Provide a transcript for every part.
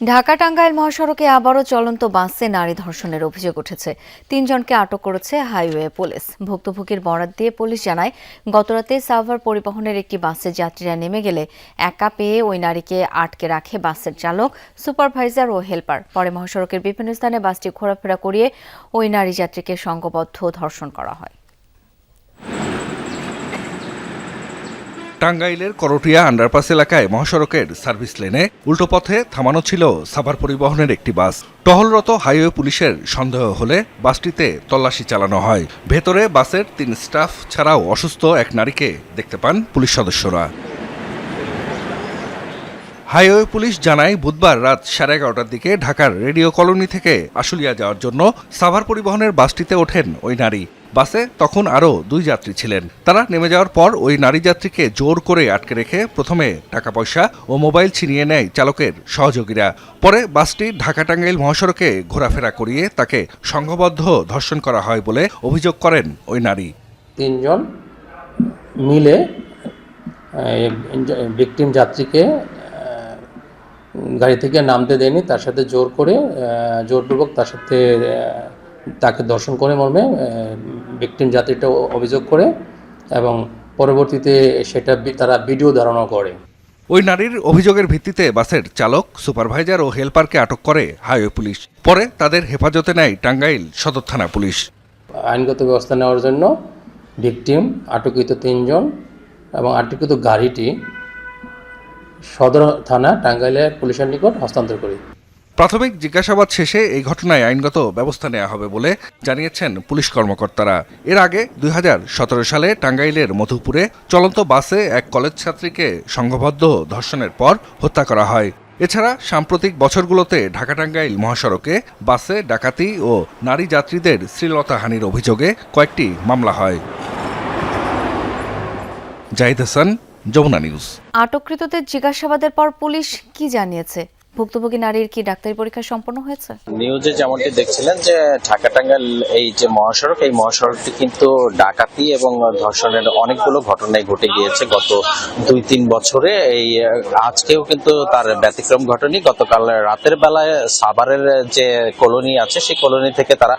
ঢাকা টাঙ্গাইল মহাসড়কে আবারও চলন্ত বাসে নারী ধর্ষণের অভিযোগ উঠেছে। তিনজনকে আটক করেছে হাইওয়ে পুলিশ। ভুক্তভোগীর বরাত দিয়ে পুলিশ জানায়, গতরাতে সাভার পরিবহনের একটি বাসে যাত্রীরা নেমে গেলে একা পেয়ে ওই নারীকে আটকে রাখে বাসের চালক, সুপারভাইজার ও হেলপার। পরে মহাসড়কের বিভিন্ন স্থানে বাসটি ঘোরাফেরা করিয়ে ওই নারী যাত্রীকে সংঘবদ্ধ ধর্ষণ করা হয়। টাঙ্গাইলের করটিয়া আন্ডারপাস এলাকায় মহাসড়কের সার্ভিস লেনে উল্টোপথে থামানো ছিল সাভার পরিবহনের একটি বাস। টহলরত হাইওয়ে পুলিশের সন্দেহ হলে বাসটিতে তল্লাশি চালানো হয়। ভেতরে বাসের তিন স্টাফ ছাড়াও অসুস্থ এক নারীকে দেখতে পান পুলিশ সদস্যরা। হাইওয়ে পুলিশ জানায়, বুধবার রাত সাড়ে এগারোটার দিকে ঢাকার রেডিও কলোনি থেকে আশুলিয়া যাওয়ার জন্য সাভার পরিবহনের বাসটিতে ওঠেন ওই নারী। বাসে তখন আরও দুই যাত্রী ছিলেন। তারা নেমে যাওয়ার পর ওই নারী যাত্রীকে জোর করে আটকে রেখে প্রথমে টাকা পয়সা ও মোবাইল ছিনিয়ে নেয় চালকের সহযোগীরা। পরে বাসটি ঢাকা টাঙ্গাইল মহাসড়কে ঘোরাফেরা করিয়ে তাকে সংঘবদ্ধ ধর্ষণ করা হয় বলে অভিযোগ করেন ওই নারী। তিনজন মিলে ভিকটিম যাত্রীকে গাড়ি থেকে নামতে দেয়নি তার সাথে জোর করে জোরপূর্বক তার সাথে তাকে দর্শন করে মর্মে ভিকটিম যাত্রীটা অভিযোগ করে এবং পরবর্তীতে সেটা তারা ভিডিও ধারণা করে। ওই নারীর অভিযোগের ভিত্তিতে বাসের চালক সুপারভাইজার ও হেলপারকে আটক করে হাইওয়ে পুলিশ। পরে তাদের হেফাজতে নেয় টাঙ্গাইল সদর থানা পুলিশ। আইনগত ব্যবস্থা নেওয়ার জন্য ভিকটিম আটকিত তিনজন এবং আটকিত গাড়িটি সদর থানা টাঙ্গাইলের পুলিশের নিকট হস্তান্তর করি। প্রাথমিক জিজ্ঞাসাবাদ শেষে এই ঘটনায় আইনগত ব্যবস্থা নেওয়া হবে বলে জানিয়েছেন পুলিশ কর্মকর্তারা। এর আগে দুই হাজার সতেরো সালে টাঙ্গাইলের মধুপুরে চলন্ত বাসে এক কলেজ ছাত্রীকে সংঘবদ্ধ ধর্ষণের পর হত্যা করা হয়। এছাড়া সাম্প্রতিক বছরগুলোতে ঢাকা টাঙ্গাইল মহাসড়কে বাসে ডাকাতি ও নারী যাত্রীদের শ্লীলতাহানির অভিযোগে কয়েকটি মামলা হয়। জাহিদ হাসান যমুনা নিউজ। আটককৃতদের জিজ্ঞাসাবাদের পর পুলিশ কি জানিয়েছে? ভুক্তভোগী নারীর কি ডাক্তারি পরীক্ষা সম্পন্ন হয়েছে? নিউজে যেমনটি দেখছিলেন যে ঢাকা টাঙ্গাইল এই যে মহাসড়ক, এই মহাসড়কটি কিন্তু ডাকাতি এবং ধর্ষণের অনেকগুলো ঘটনাই ঘটে গিয়েছে গত দুই তিন বছরে। এই, আজকেও কিন্তু তার ব্যতিক্রম ঘটেনি। গতকাল রাতের বেলায় সাভারের যে কলোনি আছে, সেই কলোনি থেকে তারা,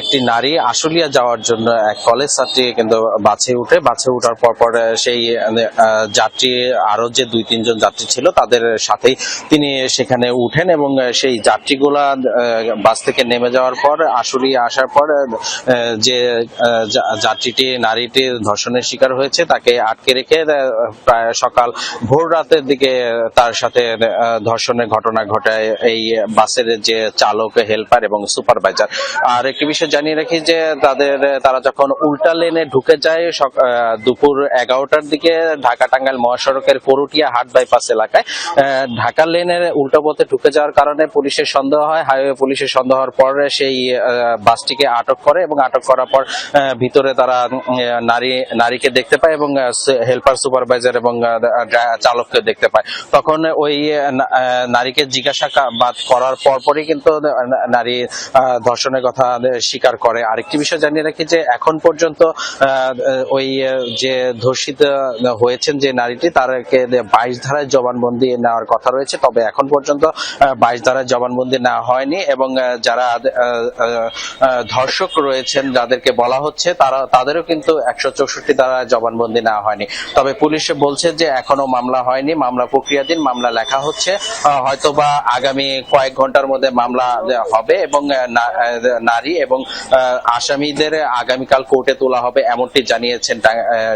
একটি নারী আশুলিয়া যাওয়ার জন্য এক কলেজ ছাত্রী কিন্তু বাছে উঠে, বাছে উঠার পর পর সেই যাত্রী আরও যে দুই তিনজন যাত্রী ছিল, তাদের সাথেই তিনি সেখানে উঠেন এবং সেই যাত্রীগুলা বাস থেকে নেমে যাওয়ার পর আশুলিয়া আসার পর যে যাত্রীটি, নারীটি ধর্ষণের শিকার হয়েছে, তাকে আটকে রেখে প্রায় সকাল ভোর রাতের দিকে তার সাথে ধর্ষণের ঘটনা ঘটায় এই বাসের যে চালক, হেল্পার এবং সুপারভাইজার। আর একটি বিষয় জানিয়ে রাখি যে, তাদের, তারা যখন উল্টা লেনে ঢুকে যায় দুপুর এগারোটার দিকে ঢাকা টাঙ্গাইল মহাসড়কের করুটিয়া হাট বাইপাস এলাকায় ঢাকা লেনের উল্টো পথে ঢুকে যাওয়ার কারণে পুলিশের সন্দেহ হয়। হাইওয়ে পুলিশের সন্দেহ হওয়ার পর সেই বাসটিকে আটক করে এবং আটক করার পর ভিতরে তারা নারী, নারীকে দেখতে পায় এবং হেল্পার সুপারভাইজার এবং চালককে দেখতে পায়। তখন ওই নারীকে জিজ্ঞাসাবাদ করার পরপরই কিন্তু নারী ধর্ষণের কথা স্বীকার করে। আরেকটি বিষয় জানিয়ে রাখি যে, এখন পর্যন্ত ওই যে ধর্ষিত হয়েছেন যে নারীটি, তারকে বাইশ ধারায় জবানবন্দি নেওয়ার কথা রয়েছে। তবে এখন পর্যন্ত বাইশ ধারায় জবানবন্দি নেওয়া হয়নি এবং যারা ধর্ষক রয়েছেন যাদেরকে বলা হচ্ছে, তারা, তাদেরও কিন্তু একশো চৌষট্টি ধারা জবানবন্দি নেওয়া হয়নি। তবে পুলিশ বলছে যে এখনও মামলা হয়নি, মামলা প্রক্রিয়াধীন, মামলা লেখা হচ্ছে। হয়তোবা আগামী কয়েক ঘণ্টার মধ্যে মামলা হবে এবং না- নারী এবং আসামিদের আগামীকাল কোর্টে তোলা হবে, এমনটি জানিয়েছেন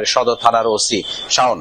সদর থানার ওসি শাওন।